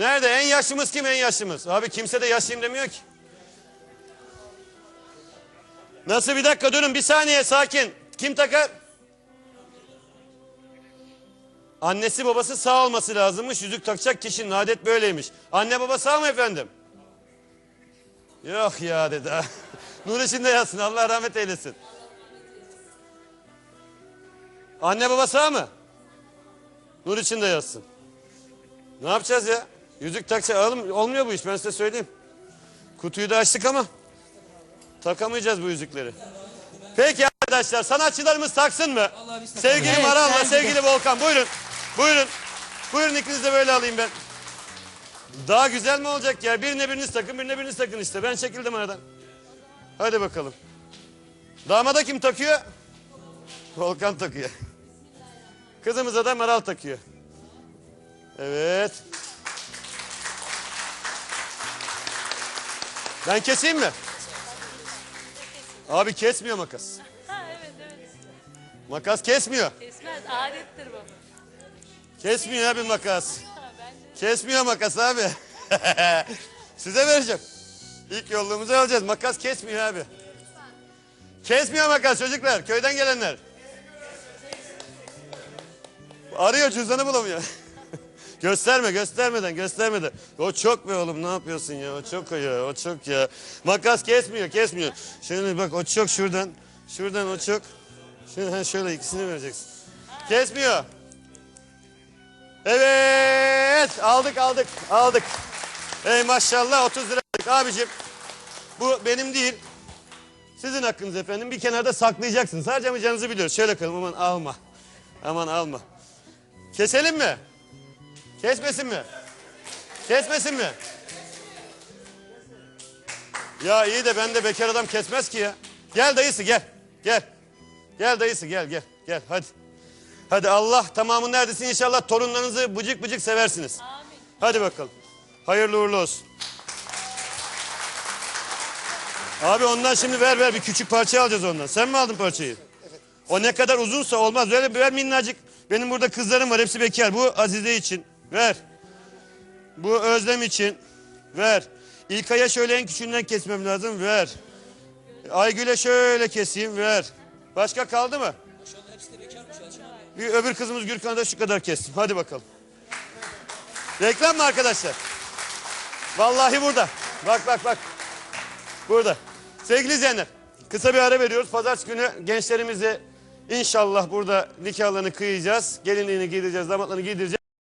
Nerede? En yaşlımız kim en yaşlımız? Abi kimse de yaşlıyım demiyor ki. Nasıl bir dakika durun bir saniye sakin. Kim takar? Annesi babası sağ olması lazımmış. Yüzük takacak kişinin adet böyleymiş. Anne baba sağ mı efendim? Yok ya dedi. Nur içinde yatsın Allah rahmet eylesin. Anne baba sağ mı? Nur içinde yatsın. Ne yapacağız ya? Yüzük taksa alım olmuyor bu iş ben size söyleyeyim. Kutuyu da açtık ama takamayacağız bu yüzükleri. Peki arkadaşlar sanatçılarımız taksın mı? Sevgili Evet, de. sevgili Volkan buyurun. Buyurun. Buyurun ikiniz de böyle alayım ben. Daha güzel mi olacak ya? Birine biriniz takın, birine biriniz takın işte. Ben çekildim aradan. Hadi bakalım. Damada kim takıyor? Volkan takıyor. Kızımıza da Maral takıyor. Evet. Ben keseyim mi? Abi kesmiyor makas. Ha evet evet. Makas kesmiyor. Kesmez adettir bu. Kesmiyor abi makas. Ha bence Kesmiyor makas abi. Size vereceğim. İlk yolluğumuzu alacağız. Makas kesmiyor abi. Kesmiyor makas çocuklar. Köyden gelenler. Arıyor cüzdanı bulamıyor. Gösterme göstermeden göstermeden. O çok be oğlum ne yapıyorsun ya o çok o ya o çok ya. Makas kesmiyor kesmiyor. Şöyle bak o çok şuradan. Şuradan o çok. Şöyle, şöyle ikisini vereceksin. Kesmiyor. Evet aldık aldık aldık. Ey maşallah 30 lira aldık abicim. Bu benim değil. Sizin hakkınız efendim bir kenarda saklayacaksınız. Harcamayacağınızı biliyoruz. Şöyle koyalım aman alma. Aman alma. Keselim mi? Kesmesin mi? Kesmesin mi? Ya iyi de ben de bekar adam kesmez ki ya. Gel dayısı gel. Gel. Gel dayısı gel gel. Gel hadi. Hadi Allah tamamı neredesin inşallah torunlarınızı bıcık bıcık seversiniz. amin. Hadi bakalım. Hayırlı uğurlu olsun. Abi ondan şimdi ver ver bir küçük parça alacağız ondan. Sen mi aldın parçayı? O ne kadar uzunsa olmaz. Öyle ver minnacık. Benim burada kızlarım var hepsi bekar. Bu Azize için. Ver. Bu Özlem için. Ver. İlkay'a şöyle en küçüğünden kesmem lazım. Ver. Aygül'e şöyle keseyim. Ver. Başka kaldı mı? Bir öbür kızımız Gürkan'a da şu kadar kestim. Hadi bakalım. Reklam mı arkadaşlar? Vallahi burada. Bak bak bak. Burada. Sevgili izleyenler. Kısa bir ara veriyoruz. Pazartesi günü gençlerimize inşallah burada nikahlarını kıyacağız. Gelinliğini giydireceğiz, damatlarını giydireceğiz.